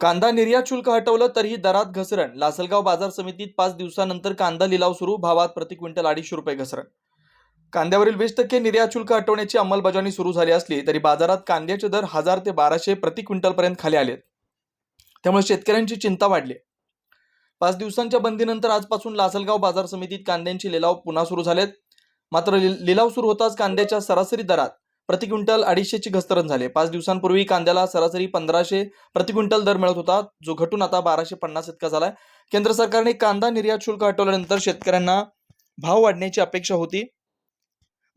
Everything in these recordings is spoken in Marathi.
कांदा निर्यात शुल्क हटवलं तरीही दरात घसरण. लासलगाव बाजार समितीत पाच दिवसानंतर कांदा लिलाव सुरू भावात प्रति क्विंटल अडीचशे रुपये घसरण. कांद्यावरील वीस टक्के निर्यात शुल्क हटवण्याची अंमलबजावणी सुरू झाली असली तरी बाजारात कांद्याचे दर हजार ते बाराशे प्रति क्विंटलपर्यंत खाली आलेत. त्यामुळे शेतकऱ्यांची चिंता वाढली. पाच दिवसांच्या बंदीनंतर आजपासून लासलगाव बाजार समितीत कांद्यांचे लिलाव पुन्हा सुरू झालेत. मात्र लि- लिलाव सुरू होताच कांद्याच्या सरासरी दरात प्रति क्विंटल अडीचशेची घसरण झाली. पाच दिवसांपूर्वी कांद्याला सरासरी पंधराशे प्रति क्विंटल दर मिळत होता जो घटून आता बाराशे पन्नास इतका झालाय. केंद्र सरकारने कांदा निर्यात शुल्क हटवल्यानंतर शेतकऱ्यांना भाव वाढण्याची अपेक्षा होती.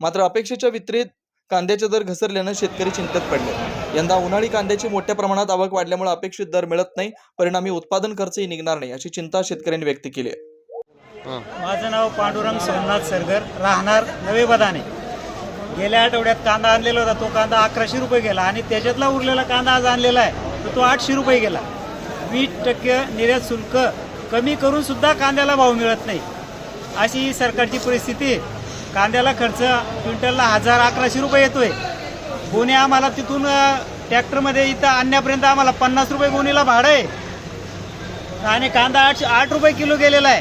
मात्र अपेक्षेच्या वितरित कांद्याचे दर घसरल्यानं शेतकरी चिंतेत पडले. यंदा उन्हाळी कांद्याची मोठ्या प्रमाणात आवक वाढल्यामुळे अपेक्षित दर मिळत नाही परिणामी उत्पादन खर्चही निघणार नाही अशी चिंता शेतकऱ्यांनी व्यक्त केली आहे. माझं नाव पांडुरंग सोमनाथ सरगर राहणार नवे बदाने. गेल्या आठवड्यात कांदा आणलेला होता तो कांदा अकराशे रुपये गेला आणि त्याच्यातला उरलेला कांदा आज आणलेला आहे तर तो आठशे रुपये गेला. वीस टक्के निर्यात शुल्क कमी करून सुद्धा कांद्याला भाव मिळत नाही. अशी ही सरकारची परिस्थिती कांद्याला खर्च क्विंटलला हजार अकराशे रुपये येतोय. गोणे आम्हाला तिथून ट्रॅक्टरमध्ये इथं आणण्यापर्यंत आम्हाला पन्नास रुपये गोणीला भाडं आहे. आणि कांदा आठशे आठ रुपये किलो गेलेला आहे.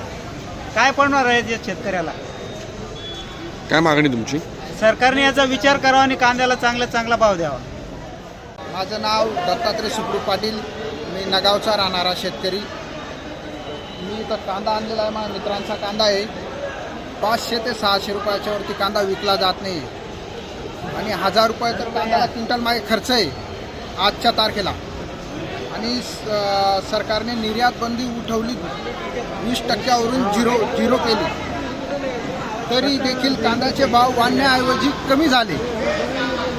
काय पडणार आहे शेतकऱ्याला? काय मागणी तुमची? सरकारने याचा विचार करावा आणि कांद्याला चांगला चांगला भाव द्यावा. माझं नाव दत्तात्रय सुखरू पाटील. मी नगावचा राहणारा शेतकरी. मी इथं कांदा आणलेला आहे माझ्या मित्रांचा कांदा आहे. पाचशे ते सहाशे रुपयाच्या वरती कांदा विकला जात नाही. आणि हजार रुपये तर कांद्याला क्विंटल मागे खर्च आहे आजच्या तारखेला. आणि स- सरकारने निर्यात बंदी उठवली वीस टक्क्यावरून झिरो झिरो केली. तरी देखील कांद्याचे भाव वाढण्याऐवजी कमी झाले.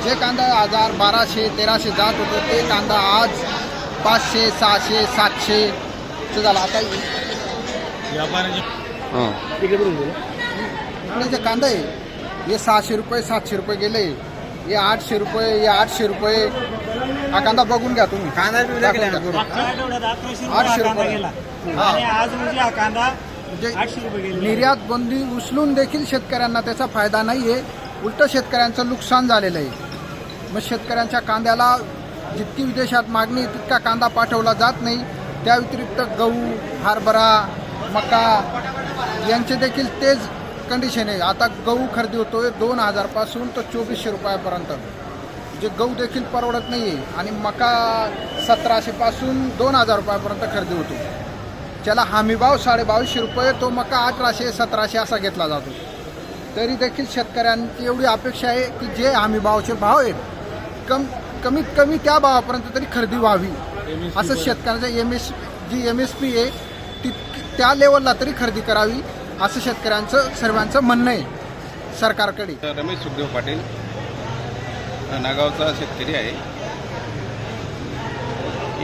जे कांदा हजार बाराशे तेराशे जात होतं ते कांदा आज पाचशे सहाशे सातशे झालं. आता हां इकडे जे कांदा आहे हे सहाशे रुपये सातशे रुपये गेले. हे आठशे रुपये हे आठशे रुपये. हा कांदा बघून घ्या तुम्ही. कांदा आठशे कांदा रुपये. हा. आज म्हणजे हा कांदा म्हणजे निर्यात बंदी उचलून देखील शेतकऱ्यांना त्याचा फायदा नाही आहे उलट शेतकऱ्यांचं नुकसान झालेलं आहे. मग शेतकऱ्यांच्या कांद्याला जितकी विदेशात मागणी आहे, तितका कांदा पाठवला जात नाही. त्या व्यतिरिक्त गहू हरभरा मका यांचे देखील तेच कंडिशन आहे. आता गहू खरेदी होतोय दोन हजारपासून तर चोवीसशे रुपयापर्यंत. जे गहू देखील परवडत नाही आहे आणि मका सतराशेपासून दोन हजार रुपयापर्यंत खरेदी होतो. ज्याला हमीभाव साडेबावीसशे रुपये तो मका अठराशे सतराशे असा घेतला जातो. तरी देखील शेतकऱ्यांची एवढी अपेक्षा आहे की जे हमीभावाचे भाव आहेत कम कमीत कमी त्या भावापर्यंत तरी खरेदी व्हावी. असं शेतकऱ्यांचं M S G M S P आहे ती त्या लेवलला तरी खरेदी करावी असं शेतकऱ्यांचं सर्वांचं म्हणणं आहे. सरकारकडे. रमेश सुखदेव पाटील नागावचा शेतकरी आहे.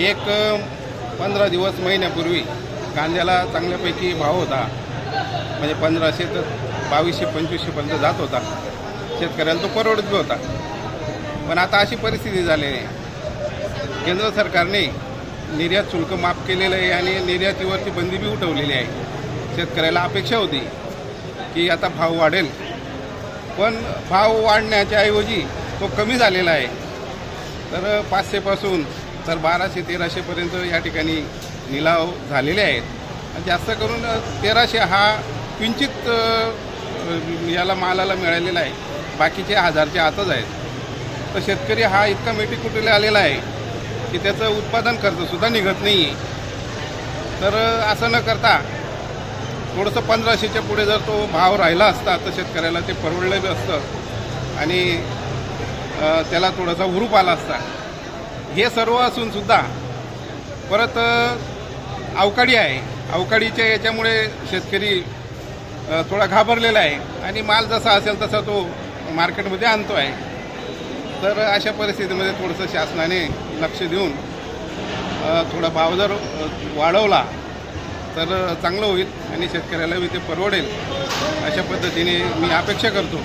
एक पंधरा दिवस महिन्यापूर्वी कांद्याला चांगल्यापैकी भाव होता. म्हणजे पंधराशे तर बावीसशे पंचवीसशेपर्यंत जात होता. शेतकऱ्याला तो परवडत बी होता पण आता अशी परिस्थिती झालेली आहे. केंद्र सरकारने निर्यात शुल्क माफ केलेलं आहे आणि निर्यातीवरती बंदी बी उठवलेली आहे. शेतकऱ्याला अपेक्षा होती की आता भाव वाढेल. पण भाव वाढण्याच्या ऐवजी तो कमी झालेला आहे. तर पाचशेपासून तर बाराशे तेराशेपर्यंत या ठिकाणी लिलाव झालेले आहेत. आणि जास्त करून तेराशे हा किंचित याला मालाला मिळालेला आहे. बाकीचे हजारच्या आतच आहेत. तर शेतकरी हा इतका मेटीकुटीला आलेला आहे की त्याचं उत्पादन खर्चसुद्धा निघत नाही आहे तर असं न करता थोडंसं पंधराशेच्या पुढे जर तो भाव राहिला असता तर शेतकऱ्याला ते परवडलं बी असतं. आणि त्याला थोडासा हुरूप आला असता. हे सर्व असूनसुद्धा परत अवकाळी आहे. अवकाळीच्या याच्यामुळे शेतकरी थोडा घाबरलेला आहे. आणि माल जसा असेल तसा तो मार्केटमध्ये आणतो आहे तर अशा परिस्थितीमध्ये थोडंसं शासनाने लक्ष देऊन थोडा भाव जर वाढवला तर चांगलं होईल आणि शेतकऱ्याला ते परवडेल अशा पद्धतीने मी अपेक्षा करतो.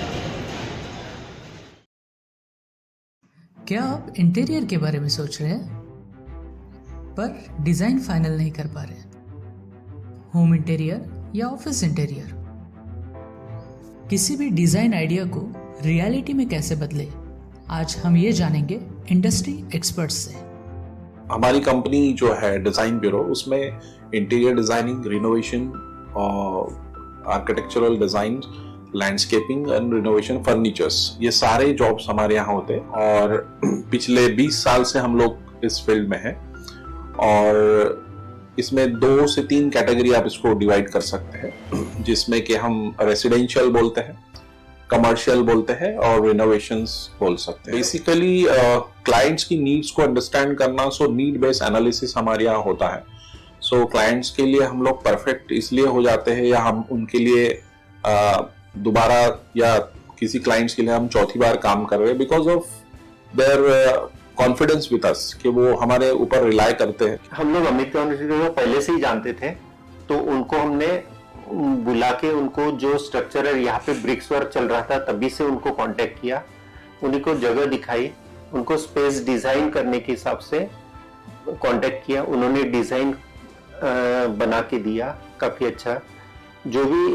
क्या आप इंटीरियर के बारे में सोच रहे हैं? पर डिज़ाइन फाइनल नहीं कर पा रहे होम इंटीरियर या ऑफ़िस इंटीरियर किसी भी डिज़ाइन आइडिया को रियलिटी में कैसे बदले, आज हम ये जानेंगे इंडस्ट्री एक्सपर्ट्स से। हमारी कंपनी जो है डिज़ाइन ब्यूरो उसमें इंटीरियर डिज़ाइनिंग रिनोवेशन और architectural design landscaping and renovation furnitures ये सारे जॉब्स हमारे यहाँ होते हैं और पिछले 20 साल से हम लोग इस फ़ील्ड में हैं। और इसमें दो से तीन कैटेगरी आप इसको डिवाइड कर सकते हैं जिसमें कि हम रेसिडेंशियल बोलते हैं कमर्शियल बोलते हैं और रिनोवेशंस बोल सकते हैं। बेसिकली क्लाइंट्स की नीड्स को अंडरस्टैंड करना सो नीड बेस्ड एनालिसिस हमारे यहाँ होता है। सो so, क्लाइंट्स के लिए हम लोग परफेक्ट इसलिए हो जाते हैं या हम उनके लिए uh, दोबारा या किसी क्लाइंट्स के लिए हम चौथी बार काम कर रहे हैं because of their confidence with us कि वो हमारे ऊपर रिलाई करते हैं। हम लोग अमित को पहले से ही जानते थे तो उनको हमने बुला के उनको जो स्ट्रक्चर है, यहाँ पे ब्रिक्स वर्क चल रहा था, तभी से उनको कांटेक्ट किया। उन्हीं को जगह दिखाई, उनको स्पेस डिज़ाइन करने के हिसाब से कांटेक्ट किया। उन्होंने डिज़ाइन बना के दिया, काफ़ी अच्छा। जो भी